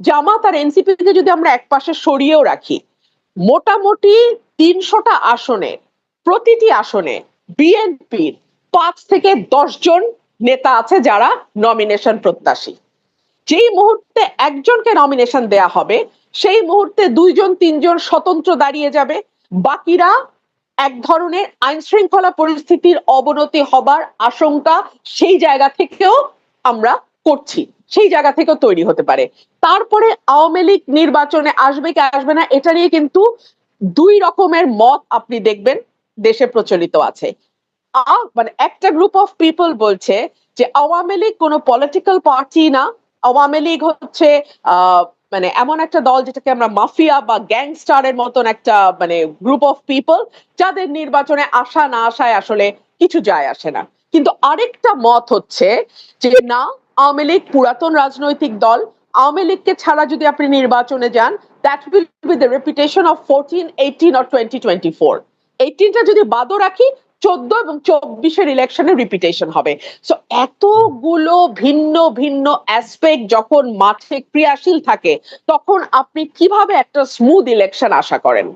জামাত আর NCP কে যদি আমরা এক পাশে সরিয়েও রাখি, মোটামুটি তিনশোটা আসনে, প্রতিটি আসনে বিএনপির পাঁচ থেকে দশ জন নেতা আছে যারা নমিনেশন প্রত্যাশী। যেই মুহূর্তে একজনকে নমিনেশন দেয়া হবে, সেই মুহূর্তে দুইজন, তিনজন স্বতন্ত্র দাঁড়িয়ে যাবে। বাকিরা এক ধরনের আইন শৃঙ্খলা পরিস্থিতির অবনতি হবার আশঙ্কা সেই জায়গা থেকেও আমরা করছি। সেই জায়গা থেকেও তৈরি হতে পারে। তারপরে আওয়ামী লীগ নির্বাচনে আসবে কি আসবে না, এটা নিয়ে কিন্তু দুই রকমের মত আপনি দেখবেন দেশে প্রচলিত আছে। মানে একটা গ্রুপ অফ পিপল বলছে যে আওয়ামী লীগ কোনো পলিটিক্যাল পার্টি না। আওয়ামী লীগ হচ্ছে মানে এমন একটা দল যেটাকে আমরা মাফিয়া বা গ্যাংস্টারের মতন একটা মানে গ্রুপ অফ পিপল যাদের নির্বাচনে আসা না আসায় আসলে কিছু যায় আসে না। কিন্তু আরেকটা মত হচ্ছে যে না আওয়ামী লীগ পুরাতন রাজনৈতিক দল, আওয়ামী লীগকে ছাড়া যদি আপনি নির্বাচনে যান that will be the reputation of fourteen eighteen or twenty twenty four এইটিনটা যদি বাদও রাখি, চোদ্দ এবং চব্বিশের ইলেকশনের রিপিটেশন হবে। সো এতগুলো ভিন্ন ভিন্ন অ্যাসপেক্ট যখন মাঠে ক্রিয়াশীল থাকে, তখন আপনি কীভাবে একটা স্মুথ ইলেকশন আশা করেন?